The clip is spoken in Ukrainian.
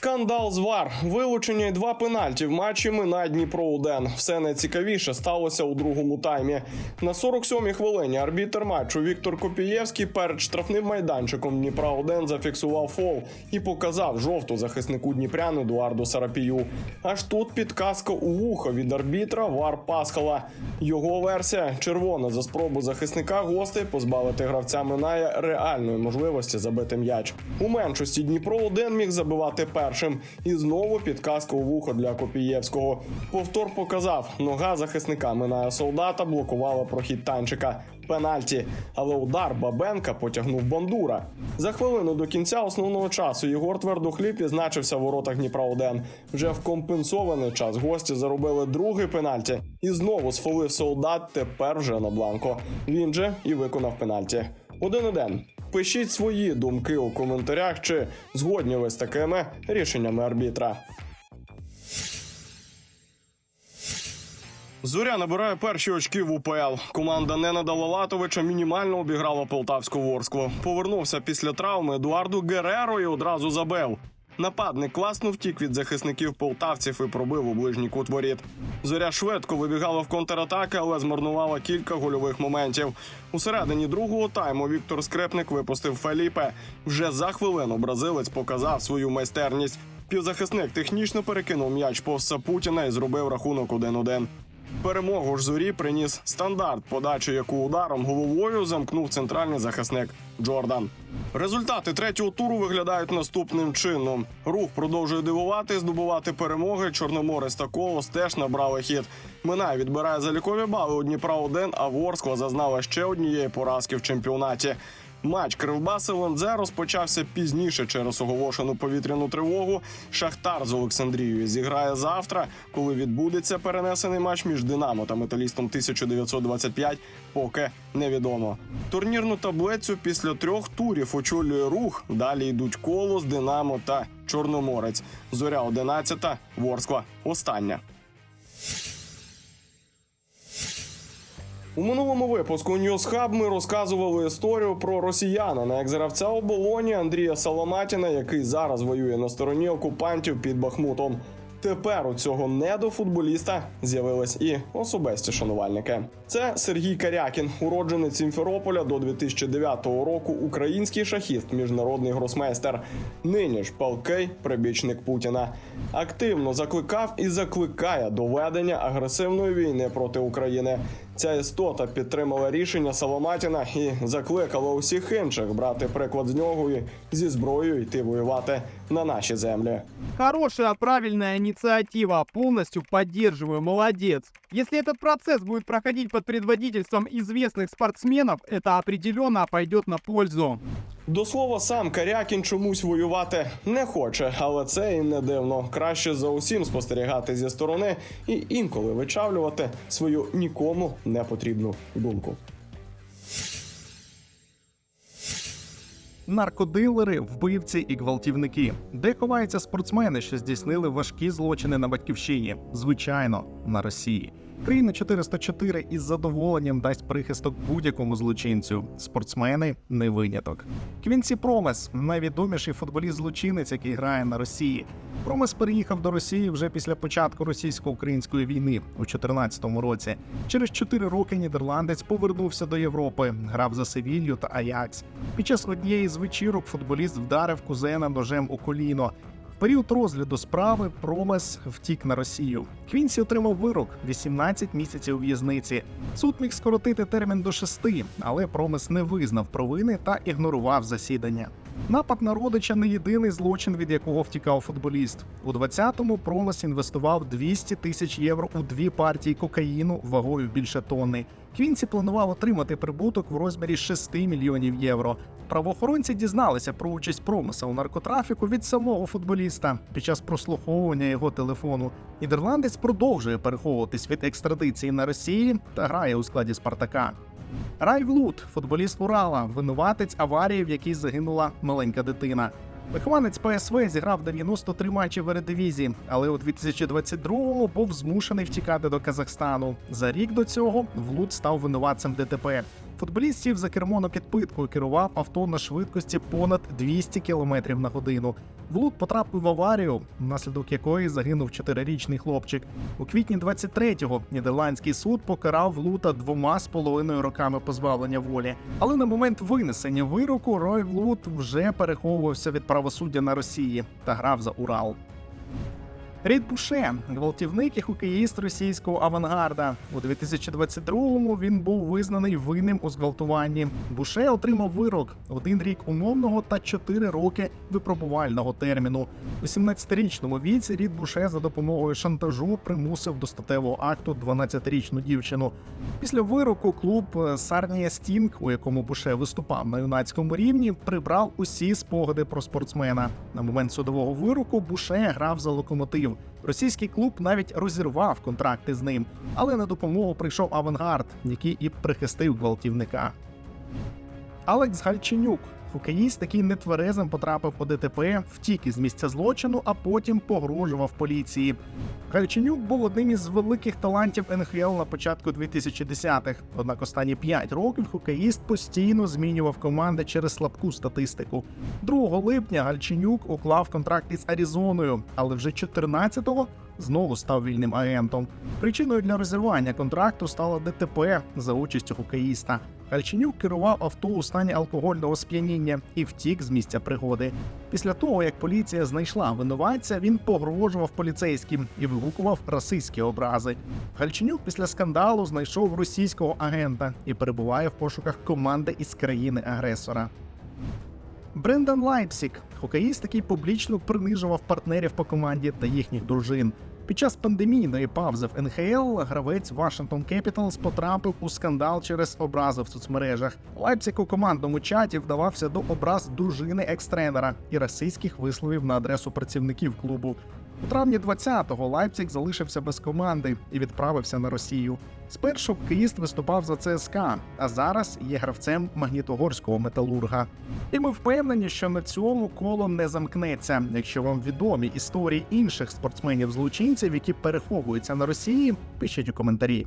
Скандал з ВАР, вилучення і два пенальті в матчі Мина Дніпро Уден. Все найцікавіше сталося у другому таймі. На 47-й хвилині арбітер матчу Віктор Копієвський перед штрафним майданчиком Дніпра Уден зафіксував фол і показав жовту захиснику Дніпрян Едуарду Сарапію. Аж тут підказка у вухо від арбітра Вар Пасхала. Його версія червона за спробу захисника гостей позбавити гравця Минає реальної можливості забити м'яч. У меншості Дніпро один міг забивати першим. І знову підказка у вухо для Копієвського. Повтор показав, нога захисника Минає солдата блокувала прохід танчика. Пенальті, але удар Бабенка потягнув бандура. За хвилину до кінця основного часу Єгор Твердохліб відзначився в воротах Дніпра 1 Вже в компенсований час гості заробили другий пенальті і знову сфолив солдат. Тепер вже на бланко. Він же і виконав пенальті. Один-один. Пишіть свої думки у коментарях, чи згодні ви з такими рішеннями арбітра. Зоря набирає перші очки в УПЛ. Команда Ненада Лалатовича мінімально обіграла полтавську ворскву. Повернувся після травми Едуарду Гереро і одразу забив. Нападник класно втік від захисників полтавців і пробив у ближній кут воріт. Зоря швидко вибігала в контратаки, але змарнувала кілька гольових моментів. У середині другого тайму Віктор Скрепник випустив Феліпе. Вже за хвилину бразилець показав свою майстерність. Півзахисник технічно перекинув м'яч повз Сапутіна і зробив рахунок 1-1. Перемогу ж зорі приніс стандарт, подачу яку ударом головою замкнув центральний захисник Джордан. Результати третього туру виглядають наступним чином. Рух продовжує дивувати, здобувати перемоги. Чорноморець та Колос теж набрали хід. Минай відбирає залікові бали у Дніпра 1 а Ворскла зазнала ще однієї поразки в чемпіонаті. Матч Кривбаси Лензе розпочався пізніше через оголошену повітряну тривогу. Шахтар з Олександрією зіграє завтра, коли відбудеться перенесений матч між Динамо та Металістом 1925, поки невідомо. Турнірну таблицю після трьох турів очолює рух. Далі йдуть Колос, Динамо та Чорноморець. Зоря 11, Ворскла остання. У минулому випуску News Hub ми розказували історію про росіянина, як гравця оболоні Андрія Саламатіна, який зараз воює на стороні окупантів під Бахмутом. Тепер у цього недофутболіста з'явились і особисті шанувальники. Це Сергій Карякін, уродженець Сімферополя до 2009 року, український шахіст, міжнародний гросмейстер. Нині ж палкий прибічник Путіна. Активно закликав і закликає до ведення агресивної війни проти України. Ця істота підтримала рішення Саламатіна і закликала усіх інших брати приклад з нього і зі зброєю йти воювати на наші землі. Хорошая, правильная инициатива. Полностью поддерживаю. Молодец. Если этот процесс будет проходить под предводительством известных спортсменов, это определенно пойдет на пользу. До слова, сам Карякін чомусь воювати не хоче, але це і не дивно. Краще за усім спостерігати зі сторони і інколи вичавлювати свою нікому не потрібну думку. Наркодилери, вбивці і гвалтівники. Де ховаються спортсмени, що здійснили важкі злочини на батьківщині? Звичайно, на Росії. Країна 404 із задоволенням дасть прихисток будь-якому злочинцю. Спортсмени не виняток. Квінсі Промес найвідоміший футболіст-злочинець, який грає на Росії. Промес переїхав до Росії вже після початку російсько-української війни у 2014 році. Через 4 роки нідерландець повернувся до Європи, грав за Севілью та Аякс. Під час однієї з вечірок футболіст вдарив кузена ножем у коліно. Період розгляду справи Промес втік на Росію. Квінсі отримав вирок 18 місяців в'язниці. Суд міг скоротити термін до 6, але Промес не визнав провини та ігнорував засідання. Напад на родича не єдиний злочин, від якого втікав футболіст. У 20-му Промес інвестував 200 тисяч євро у дві партії кокаїну вагою більше тонни. Квінсі планував отримати прибуток в розмірі 6 мільйонів євро. Правоохоронці дізналися про участь Промеса у наркотрафіку від самого футболіста під час прослуховування його телефону. Нідерландець продовжує переховуватись від екстрадиції на Росії та грає у складі Спартака. Райв Лут, футболіст Урала, винуватець аварії, в якій загинула маленька дитина. Вихованець ПСВ зіграв 93 матчі в редивізії, але у 2022-му був змушений втікати до Казахстану. За рік до цього Влут став винуватцем ДТП. Футболіст сів за кермо на підпитку керував авто на швидкості понад 200 км на годину. Влут потрапив в аварію, внаслідок якої загинув 4-річний хлопчик. У квітні 23-го нідерландський суд покарав Влута двома з половиною роками позбавлення волі. Але на момент винесення вироку Рой Влут вже переховувався від правосуддя на Росії та грав за Урал. Рід Буше, гвалтівник і хокеїст російського авангарда. У 2022-му він був визнаний винним у зґвалтуванні. Буше отримав вирок один рік умовного та 4 роки випробувального терміну. У 17-річному віці Рід Буше за допомогою шантажу примусив до статевого акту 12-річну дівчину. Після вироку клуб Сарнія Стінг, у якому Буше виступав на юнацькому рівні, прибрав усі спогади про спортсмена. На момент судового вироку Буше грав за локомотив. Російський клуб навіть розірвав контракти з ним, але на допомогу прийшов авангард, який і прихистив гвалтівника. Алекс Гальченюк, хокеїст, який нетверезим потрапив у ДТП, втік із місця злочину, а потім погрожував поліції. Гальченюк був одним із великих талантів НХЛ на початку 2010-х. Однак останні 5 років хокеїст постійно змінював команди через слабку статистику. 2 липня Гальченюк уклав контракт із Аризоною, але вже 14-го знову став вільним агентом. Причиною для розірвання контракту стало ДТП за участю хокеїста. Гальченюк керував авто у стані алкогольного сп'яніння і втік з місця пригоди. Після того, як поліція знайшла винуватця, він погрожував поліцейським і вигукував расистські образи. Гальченюк після скандалу знайшов російського агента і перебуває в пошуках команди із країни-агресора. Брендан Лайпсік, хокеїст, який публічно принижував партнерів по команді та їхніх дружин. Під час пандемійної паузи в НХЛ гравець Вашингтон Кепіталс потрапив у скандал через образи в соцмережах. Лайпсік у командному чаті вдавався до образ дружини екс-тренера і расистських висловів на адресу працівників клубу. У травні 20-го Лайпциг залишився без команди і відправився на Росію. Спершу хокеїст виступав за ЦСКА, а зараз є гравцем магнітогорського металурга. І ми впевнені, що на цьому коло не замкнеться. Якщо вам відомі історії інших спортсменів-злочинців, які переховуються на Росії, пишіть у коментарі.